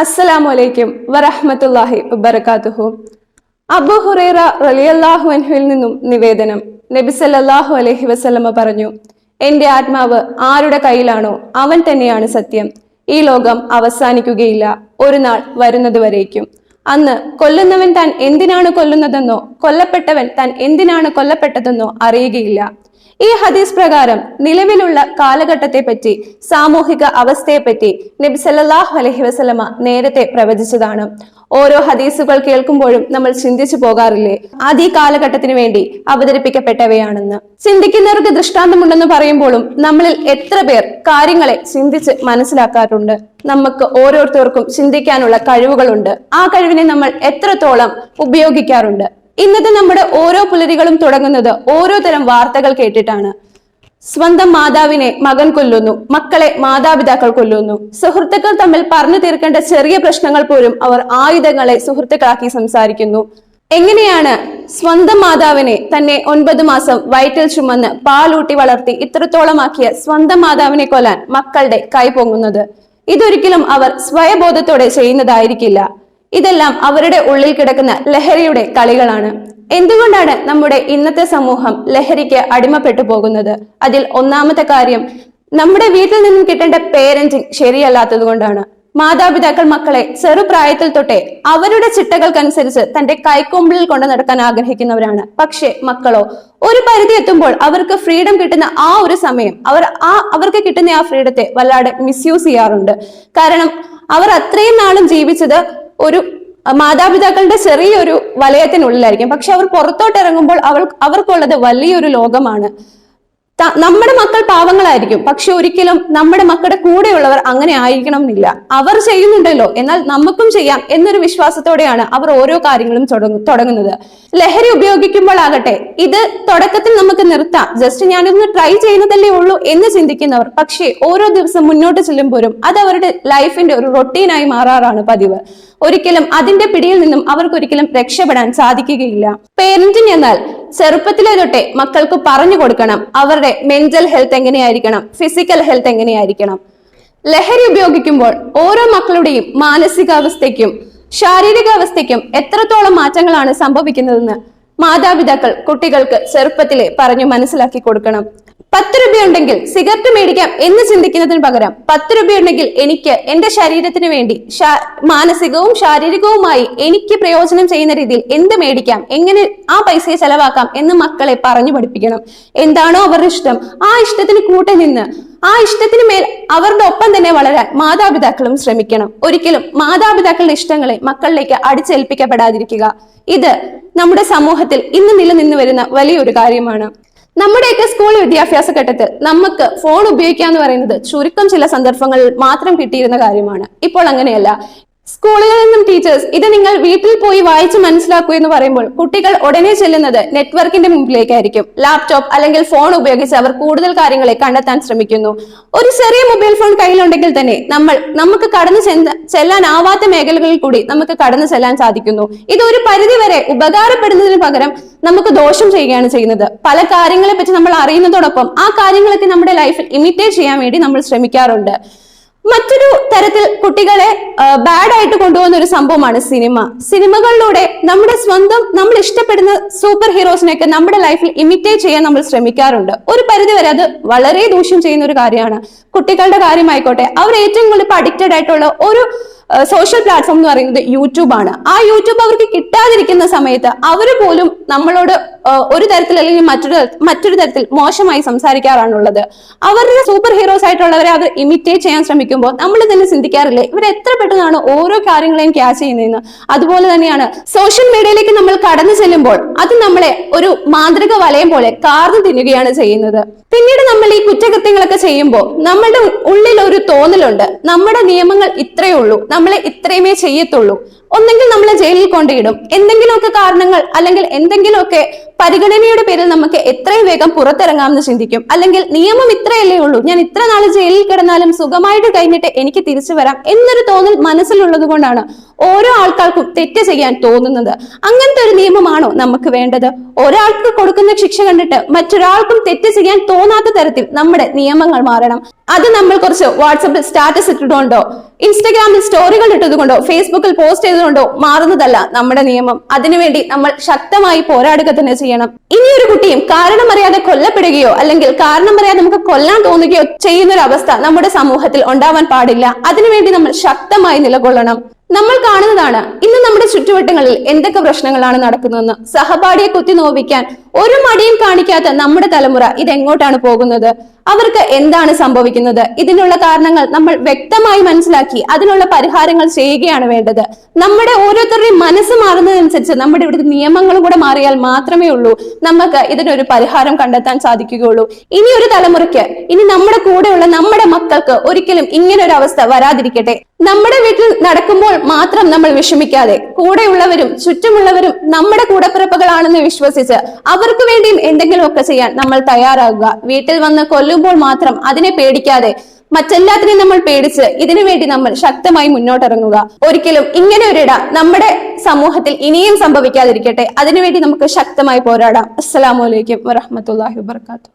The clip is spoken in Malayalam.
അസ്സലാമു അലൈക്കും വറഹ്മത്തുള്ളാഹി വബറകാതുഹു. അബു ഹുറൈറ റളിയല്ലാഹു അൻഹുവിൽ നിന്നും നിവേദനം നബി സല്ലല്ലാഹു അലൈഹി വസല്ലമ പറഞ്ഞു എന്റെ ആത്മാവ് ആരുടെ കയ്യിലാണോ അവൻ തന്നെയാണ് സത്യം. ഈ ലോകം അവസാനിക്കുകയില്ല. ഒരു നാൾ വരുന്നത് വരേക്കും. അന്ന് കൊല്ലുന്നവൻ താൻ എന്തിനാണ് കൊല്ലുന്നതെന്നോ കൊല്ലപ്പെട്ടവൻ താൻ എന്തിനാണ് കൊല്ലപ്പെട്ടതെന്നോ അറിയുകയില്ല. ഈ ഹദീസ് പ്രകാരം നിലവിലുള്ള കാലഘട്ടത്തെ പറ്റി സാമൂഹിക അവസ്ഥയെപ്പറ്റി നബി സല്ലല്ലാഹു അലഹി വസ്ലമ നേരത്തെ പ്രവചിച്ചതാണ്. ഓരോ ഹദീസുകൾ കേൾക്കുമ്പോഴും നമ്മൾ ചിന്തിച്ചു പോകാറില്ലേ അത് ഈ കാലഘട്ടത്തിന് വേണ്ടി അവതരിപ്പിക്കപ്പെട്ടവയാണെന്ന്. ചിന്തിക്കുന്നവർക്ക് ദൃഷ്ടാന്തമുണ്ടെന്ന് പറയുമ്പോഴും നമ്മളിൽ എത്ര പേർ കാര്യങ്ങളെ ചിന്തിച്ച് മനസ്സിലാക്കാറുണ്ട്. നമുക്ക് ഓരോരുത്തർക്കും ചിന്തിക്കാനുള്ള കഴിവുകളുണ്ട്. ആ കഴിവിനെ നമ്മൾ എത്രത്തോളം ഉപയോഗിക്കാറുണ്ട്? ഇന്നത്തെ നമ്മുടെ ഓരോ പുലരികളും തുടങ്ങുന്നത് ഓരോ തരം വാർത്തകൾ കേട്ടിട്ടാണ്. സ്വന്തം മാതാവിനെ മകൻ കൊല്ലുന്നു മക്കളെ മാതാപിതാക്കൾ കൊല്ലുന്നു. സുഹൃത്തുക്കൾ തമ്മിൽ പറഞ്ഞു തീർക്കേണ്ട ചെറിയ പ്രശ്നങ്ങൾ പോലും അവർ ആയുധങ്ങളെ സുഹൃത്തുക്കളാക്കി സംസാരിക്കുന്നു. എങ്ങനെയാണ് സ്വന്തം മാതാവിനെ തന്നെ ഒൻപത് മാസം വയറ്റിൽ ചുമന്ന് പാലൂട്ടി വളർത്തി ഇത്രത്തോളമാക്കിയ സ്വന്തം മാതാവിനെ കൊല്ലാൻ മക്കളുടെ കൈ പൊങ്ങുന്നത്? ഇതൊരിക്കലും അവർ സ്വയബോധത്തോടെ ചെയ്യുന്നതായിരിക്കില്ല. ഇതെല്ലാം അവരുടെ ഉള്ളിൽ കിടക്കുന്ന ലഹരിയുടെ കളികളാണ്. എന്തുകൊണ്ടാണ് നമ്മുടെ ഇന്നത്തെ സമൂഹം ലഹരിക്ക് അടിമപ്പെട്ടു പോകുന്നത്? അതിൽ ഒന്നാമത്തെ കാര്യം നമ്മുടെ വീട്ടിൽ നിന്നും കിട്ടേണ്ട പേരന്റിങ് ശരിയല്ലാത്തത് കൊണ്ടാണ് മാതാപിതാക്കൾ മക്കളെ ചെറുപ്രായത്തിൽ തൊട്ടേ അവരുടെ ചിട്ടകൾക്കനുസരിച്ച് തന്റെ കൈക്കൊമ്പിളിൽ കൊണ്ട് നടക്കാൻ ആഗ്രഹിക്കുന്നവരാണ്. പക്ഷെ മക്കളോ ഒരു പരിധി എത്തുമ്പോൾ അവർക്ക് ഫ്രീഡം കിട്ടുന്ന ആ ഒരു സമയം അവർ ആ അവർക്ക് കിട്ടുന്ന ആ ഫ്രീഡത്തെ വല്ലാതെ മിസ്യൂസ് ചെയ്യാറുണ്ട്. കാരണം അവർ അത്രയും നാളും ജീവിച്ചത് ഒരു മാതാപിതാക്കളുടെ ചെറിയൊരു വലയത്തിനുള്ളിലായിരിക്കും. പക്ഷെ അവർ പുറത്തോട്ട് ഇറങ്ങുമ്പോൾ അവർ അവർക്കുള്ളത് വലിയൊരു ലോകമാണ്. നമ്മുടെ മക്കൾ പാവങ്ങളായിരിക്കും പക്ഷെ ഒരിക്കലും നമ്മുടെ മക്കളുടെ കൂടെയുള്ളവർ അങ്ങനെ ആയിരിക്കണം എന്നില്ല അവർ ചെയ്യുന്നുണ്ടല്ലോ. എന്നാൽ നമുക്കും ചെയ്യാം എന്നൊരു വിശ്വാസത്തോടെയാണ് അവർ ഓരോ കാര്യങ്ങളും തുടങ്ങു- തുടങ്ങുന്നത്. ലഹരി ഉപയോഗിക്കുമ്പോൾ ആകട്ടെ ഇത് തുടക്കത്തിൽ നമുക്ക് നിർത്താം. ജസ്റ്റ് ഞാനൊന്ന് ട്രൈ ചെയ്യുന്നതല്ലേ ഉള്ളൂ എന്ന് ചിന്തിക്കുന്നവർ. പക്ഷേ ഓരോ ദിവസം മുന്നോട്ട് ചെല്ലുമ്പോഴും അത് അവരുടെ ലൈഫിന്റെ ഒരു റൊട്ടീനായി മാറാറാണ് പതിവ്. ഒരിക്കലും അതിന്റെ പിടിയിൽ നിന്നും അവർക്ക് ഒരിക്കലും രക്ഷപ്പെടാൻ സാധിക്കുകയില്ല. പേരന്റിന് എന്നാൽ ചെറുപ്പത്തിലെ തൊട്ടേ മക്കൾക്ക് പറഞ്ഞു കൊടുക്കണം. അവരുടെ മെന്റൽ ഹെൽത്ത് എങ്ങനെയായിരിക്കണം ഫിസിക്കൽ ഹെൽത്ത് എങ്ങനെയായിരിക്കണം? ലഹരി ഉപയോഗിക്കുമ്പോൾ ഓരോ മക്കളുടെയും മാനസികാവസ്ഥയ്ക്കും ശാരീരികാവസ്ഥയ്ക്കും എത്രത്തോളം മാറ്റങ്ങളാണ് സംഭവിക്കുന്നതെന്ന് മാതാപിതാക്കൾ കുട്ടികൾക്ക് ചെറുപ്പത്തിലെ പറഞ്ഞു മനസ്സിലാക്കി കൊടുക്കണം. പത്ത് രൂപയുണ്ടെങ്കിൽ സിഗരറ്റ് മേടിക്കാം എന്ന് ചിന്തിക്കുന്നതിന് പകരം പത്ത് രൂപയുണ്ടെങ്കിൽ എനിക്ക് എന്റെ ശരീരത്തിന് വേണ്ടി മാനസികവും ശാരീരികവുമായി എനിക്ക് പ്രയോജനം ചെയ്യുന്ന രീതിയിൽ എന്ത് മേടിക്കാം? എങ്ങനെ ആ പൈസയെ ചെലവാക്കാം എന്ന് മക്കളെ പറഞ്ഞു പഠിപ്പിക്കണം. എന്താണോ അവരുടെ ഇഷ്ടം. ആ ഇഷ്ടത്തിന് കൂട്ടി നിന്ന് ആ ഇഷ്ടത്തിന് മേൽ അവരുടെ ഒപ്പം തന്നെ വളരാൻ മാതാപിതാക്കളും ശ്രമിക്കണം. ഒരിക്കലും മാതാപിതാക്കളുടെ ഇഷ്ടങ്ങളെ മക്കളിലേക്ക് അടിച്ചേൽപ്പിക്കപ്പെടാതിരിക്കുക. ഇത് നമ്മുടെ സമൂഹത്തിൽ ഇന്ന് നിലനിന്ന് വരുന്ന വലിയൊരു കാര്യമാണ്. നമ്മുടെയൊക്കെ സ്കൂൾ വിദ്യാഭ്യാസ ഘട്ടത്തിൽ നമുക്ക് ഫോൺ ഉപയോഗിക്കുക എന്ന് പറയുന്നത് ചുരുക്കം ചില സന്ദർഭങ്ങളിൽ മാത്രം കിട്ടിയിരുന്ന കാര്യമാണ്. ഇപ്പോൾ അങ്ങനെയല്ല. സ്കൂളുകളിൽ നിന്നും ടീച്ചേഴ്സ് ഇത് നിങ്ങൾ വീട്ടിൽ പോയി വായിച്ച് മനസ്സിലാക്കൂ എന്ന് പറയുമ്പോൾ കുട്ടികൾ ഉടനെ ചെല്ലുന്നത് നെറ്റ്വർക്കിന്റെ മുമ്പിലേക്കായിരിക്കും. ലാപ്ടോപ്പ് അല്ലെങ്കിൽ ഫോൺ ഉപയോഗിച്ച് അവർ കൂടുതൽ കാര്യങ്ങളെ കണ്ടെത്താൻ ശ്രമിക്കുന്നു. ഒരു ചെറിയ മൊബൈൽ ഫോൺ കയ്യിലുണ്ടെങ്കിൽ തന്നെ നമ്മൾ നമുക്ക് കടന്നു ചെല്ലാനാവാത്ത മേഖലകളിൽ കൂടി നമുക്ക് കടന്നു ചെല്ലാൻ സാധിക്കുന്നു. ഇത് ഒരു പരിധിവരെ ഉപകാരപ്പെടുന്നതിന് പകരം നമുക്ക് ദോഷം ചെയ്യുകയാണ് ചെയ്യുന്നത്. പല കാര്യങ്ങളെ പറ്റി നമ്മൾ അറിയുന്നതോടൊപ്പം ആ കാര്യങ്ങളൊക്കെ നമ്മുടെ ലൈഫിൽ ഇമിറ്റേറ്റ് ചെയ്യാൻ വേണ്ടി നമ്മൾ ശ്രമിക്കാറുണ്ട്. മറ്റൊരു തരത്തിൽ കുട്ടികളെ ബാഡ് ആയിട്ട് കൊണ്ടുപോകുന്ന ഒരു സംഭവമാണ് സിനിമ. സിനിമകളിലൂടെ നമ്മുടെ സ്വന്തം നമ്മൾ ഇഷ്ടപ്പെടുന്ന സൂപ്പർ ഹീറോസിനെയൊക്കെ നമ്മുടെ ലൈഫിൽ ഇമിറ്റേറ്റ് ചെയ്യാൻ നമ്മൾ ശ്രമിക്കാറുണ്ട്. ഒരു പരിധി വരെ അത് വളരെ ദൂഷ്യം ചെയ്യുന്ന ഒരു കാര്യമാണ്. കുട്ടികളുടെ കാര്യമായിക്കോട്ടെ അവർ ഏറ്റവും കൂടുതൽ അഡിക്റ്റഡ് ആയിട്ടുള്ള ഒരു സോഷ്യൽ പ്ലാറ്റ്ഫോം എന്ന് പറയുന്നത് യൂട്യൂബ് ആണ്. ആ യൂട്യൂബ് അവർക്ക് കിട്ടാതിരിക്കുന്ന സമയത്ത് അവർ പോലും നമ്മളോട് ഒരു തരത്തിൽ അല്ലെങ്കിൽ മറ്റൊരു മറ്റൊരു തരത്തിൽ മോശമായി സംസാരിക്കാറാണുള്ളത് അവരുടെ സൂപ്പർ ഹീറോസ് ആയിട്ടുള്ളവരെ അവർ ഇമിറ്റേറ്റ് ചെയ്യാൻ ശ്രമിക്കുമ്പോൾ നമ്മൾ തന്നെ ചിന്തിക്കാറില്ലേ ഇവർ എത്ര പെട്ടെന്നാണ് ഓരോ കാര്യങ്ങളെയും ക്യാച്ച് ചെയ്യുന്നതെന്ന്? അതുപോലെ തന്നെയാണ് സോഷ്യൽ മീഡിയയിലേക്ക് നമ്മൾ കടന്നു ചെല്ലുമ്പോൾ അത് നമ്മളെ ഒരു മാന്ത്രിക വലയം പോലെ കാർന്നു തിന്നുകയാണ് ചെയ്യുന്നത്. പിന്നീട് നമ്മൾ ഈ കുറ്റകൃത്യങ്ങളൊക്കെ ചെയ്യുമ്പോൾ നമ്മളുടെ ഉള്ളിൽ ഒരു തോന്നലുണ്ട്. നമ്മുടെ നിയമങ്ങൾ ഇത്രയേ ഉള്ളൂ. നമ്മളെ ഇത്രയുമേ ചെയ്യത്തുള്ളൂ. ഒന്നെങ്കിൽ നമ്മളെ ജയിലിൽ കൊണ്ടിടും എന്തെങ്കിലുമൊക്കെ കാരണങ്ങൾ അല്ലെങ്കിൽ എന്തെങ്കിലുമൊക്കെ പരിഗണനയുടെ പേരിൽ നമുക്ക് എത്രയും വേഗം പുറത്തിറങ്ങാമെന്ന് ചിന്തിക്കും. അല്ലെങ്കിൽ നിയമം ഇത്രയല്ലേ ഉള്ളൂ. ഞാൻ ഇത്ര നാൾ ജയിലിൽ കിടന്നാലും സുഖമായിട്ട് കഴിഞ്ഞിട്ട് എനിക്ക് തിരിച്ചു വരാം എന്നൊരു തോന്നൽ മനസ്സിലുള്ളത് കൊണ്ടാണ് ഓരോ ആൾക്കാർക്കും തെറ്റ് ചെയ്യാൻ തോന്നുന്നത്. അങ്ങനത്തെ ഒരു നിയമമാണോ നമുക്ക് വേണ്ടത്? ഒരാൾക്ക് കൊടുക്കുന്ന ശിക്ഷ കണ്ടിട്ട് മറ്റൊരാൾക്കും തെറ്റ് ചെയ്യാൻ തോന്നാത്ത തരത്തിൽ നമ്മുടെ നിയമങ്ങൾ മാറണം. അത് നമ്മൾ കുറച്ച് വാട്സപ്പിൽ സ്റ്റാറ്റസ് ഇട്ടിട്ടുകൊണ്ടോ ഇൻസ്റ്റഗ്രാമിൽ സ്റ്റോറികൾ ഇട്ടതുകൊണ്ടോ? ഫേസ്ബുക്കിൽ പോസ്റ്റ് ചെയ്തുകൊണ്ടോ മാറുന്നതല്ല നമ്മുടെ നിയമം. അതിനുവേണ്ടി നമ്മൾ ശക്തമായി പോരാടുക തന്നെ ചെയ്യണം. ഇനി ഒരു കുട്ടിയും കാരണം അറിയാതെ കൊല്ലപ്പെടുകയോ അല്ലെങ്കിൽ കാരണം അറിയാതെ നമുക്ക് കൊല്ലാൻ തോന്നുകയോ ചെയ്യുന്ന ഒരു അവസ്ഥ നമ്മുടെ സമൂഹത്തിൽ ഉണ്ടാവാൻ പാടില്ല. അതിനുവേണ്ടി നമ്മൾ ശക്തമായി നിലകൊള്ളണം. നമ്മൾ കാണുന്നതാണ് ഇന്ന് നമ്മുടെ ചുറ്റുവട്ടങ്ങളിൽ എന്തൊക്കെ പ്രശ്നങ്ങളാണ് നടക്കുന്നതെന്ന്. സഹപാഠിയെ കുത്തി നോവിക്കാൻ ഒരു മടിയും കാണിക്കാത്ത നമ്മുടെ തലമുറ ഇതെങ്ങോട്ടാണ് പോകുന്നത്? അവർക്ക് എന്താണ് സംഭവിക്കുന്നത്? ഇതിനുള്ള കാരണങ്ങൾ നമ്മൾ വ്യക്തമായി മനസ്സിലാക്കി അതിനുള്ള പരിഹാരങ്ങൾ ചെയ്യുകയാണ് വേണ്ടത്. നമ്മുടെ ഓരോരുത്തരുടെയും മനസ്സ് മാറുന്നതനുസരിച്ച് നമ്മുടെ ഇവിടുത്തെ നിയമങ്ങളും കൂടെ മാറിയാൽ മാത്രമേ ഉള്ളൂ നമുക്ക് ഇതിനൊരു പരിഹാരം കണ്ടെത്താൻ സാധിക്കുകയുള്ളൂ. ഇനി ഒരു തലമുറയ്ക്ക് ഇനി നമ്മുടെ കൂടെയുള്ള നമ്മുടെ മക്കൾക്ക് ഒരിക്കലും ഇങ്ങനെ ഒരു അവസ്ഥ വരാതിരിക്കട്ടെ. നമ്മുടെ വീട്ടിൽ നടക്കുമ്പോൾ മാത്രം നമ്മൾ വിഷമിക്കാതെ കൂടെയുള്ളവരും ചുറ്റുമുള്ളവരും നമ്മുടെ കൂടപ്പിറപ്പുകളാണെന്ന് വിശ്വസിച്ച് അവർക്ക് വേണ്ടിയും എന്തെങ്കിലുമൊക്കെ ചെയ്യാൻ നമ്മൾ തയ്യാറാകുക വീട്ടിൽ വന്ന് കൊല്ലുമ്പോൾ മാത്രം അതിനെ പേടിക്കാതെ മറ്റെല്ലാത്തിനെയും നമ്മൾ പേടിച്ച് ഇതിനു വേണ്ടി നമ്മൾ ശക്തമായി മുന്നോട്ടിറങ്ങുക. ഒരിക്കലും ഇങ്ങനെ ഒരിട നമ്മുടെ സമൂഹത്തിൽ ഇനിയും സംഭവിക്കാതിരിക്കട്ടെ. അതിനുവേണ്ടി നമുക്ക് ശക്തമായി പോരാടാം. അസ്സലാമലൈക്കും വറഹമത്തല്ലാഹി വാത്തു